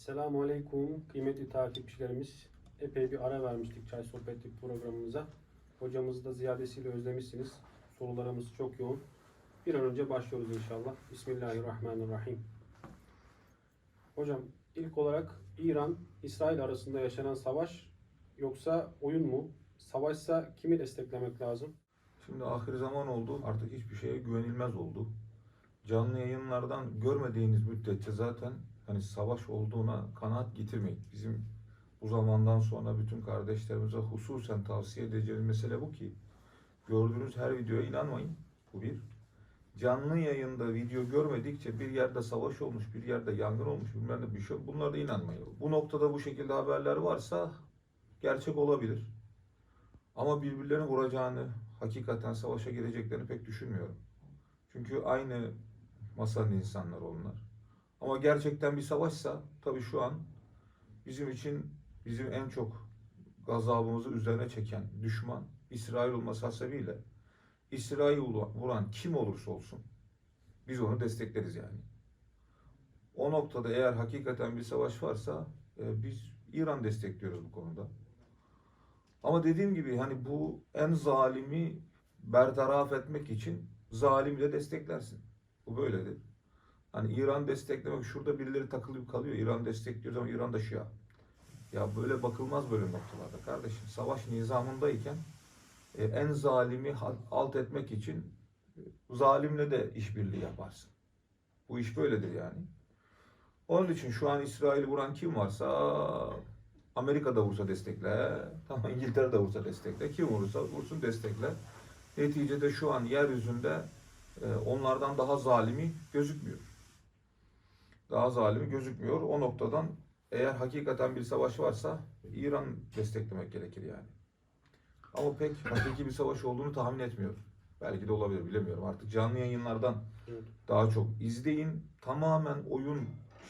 Selamun Aleyküm kıymetli takipçilerimiz. Epey bir ara vermiştik Çay Sohbeti programımıza. Hocamızı da ziyadesiyle özlemişsiniz. Sorularımız çok yoğun. Bir an önce başlıyoruz inşallah. Bismillahirrahmanirrahim. Hocam ilk olarak İran, İsrail arasında yaşanan savaş yoksa oyun mu? Savaşsa kimi desteklemek lazım? Şimdi ahir zaman oldu. Artık hiçbir şeye güvenilmez oldu. Canlı yayınlardan görmediğiniz müddetçe zaten hani savaş olduğuna kanaat getirmeyin. Bizim bu zamandan sonra bütün kardeşlerimize hususen tavsiye edeceğim mesele bu ki gördüğünüz her videoya inanmayın. Bu bir. Canlı yayında video görmedikçe bir yerde savaş olmuş, bir yerde yangın olmuş, bilmem ne bir şey bunlara da inanmayın. Bu noktada bu şekilde haberler varsa gerçek olabilir. Ama birbirlerini vuracağını, hakikaten savaşa gireceklerini pek düşünmüyorum. Çünkü aynı masanın insanları onlar. Ama gerçekten bir savaşsa tabii şu an bizim için bizim en çok gazabımızı üzerine çeken düşman İsrail olması hasebiyle İsrail vuran kim olursa olsun biz onu destekleriz yani. O noktada eğer hakikaten bir savaş varsa e, biz İran destekliyoruz bu konuda. Ama dediğim gibi hani bu en zalimi bertaraf etmek için zalimi de desteklersin. Bu böyledir. Hani İran desteklemek şurada birileri takılıp kalıyor. İran destekliyor ama İran da Şia. Ya böyle bakılmaz böyle noktalarda kardeşim. Savaş nizamındayken e, en zalimi alt etmek için e, zalimle de işbirliği yaparsın. Bu iş böyledir yani. Onun için şu an İsrail'i vuran kim varsa Amerika'da vursa destekle, tamam İngiltere'de vursa destekle, kim vurursa vursun destekle. Neticede şu an yeryüzünde e, onlardan daha zalimi gözükmüyor. Daha zalimi gözükmüyor. O noktadan eğer hakikaten bir savaş varsa İran desteklemek gerekir yani. Ama pek hakiki bir savaş olduğunu tahmin etmiyorum. Belki de olabilir bilemiyorum. Artık canlı yayınlardan Evet. daha çok izleyin. Tamamen oyun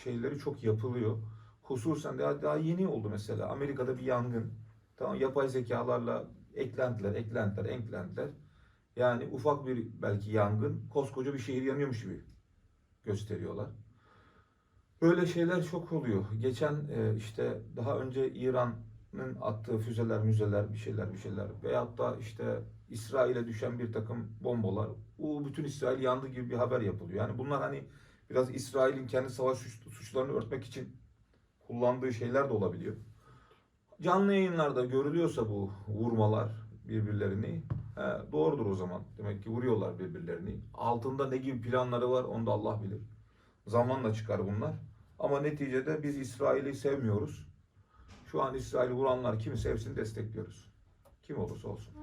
şeyleri çok yapılıyor. Hususen daha, daha yeni oldu mesela. Amerika'da bir yangın. Tamam yapay zekalarla eklentiler, eklentiler, eklentiler. Yani ufak bir belki yangın koskoca bir şehir yanıyormuş gibi gösteriyorlar. Böyle şeyler çok oluyor. Geçen e, işte daha önce İran'ın attığı füzeler, müzeler, bir şeyler, bir şeyler veyahut da işte İsrail'e düşen bir takım bombalar. Bu bütün İsrail yandı gibi bir haber yapılıyor. Yani bunlar hani biraz İsrail'in kendi savaş suç- suçlarını örtmek için kullandığı şeyler de olabiliyor. Canlı yayınlarda görülüyorsa bu vurmalar birbirlerini he, doğrudur o zaman. Demek ki vuruyorlar birbirlerini. Altında ne gibi planları var onu da Allah bilir. Zamanla çıkar bunlar. Ama neticede biz İsrail'i sevmiyoruz. Şu an İsrail'i vuranlar kimse hepsini destekliyoruz. Kim olursa olsun.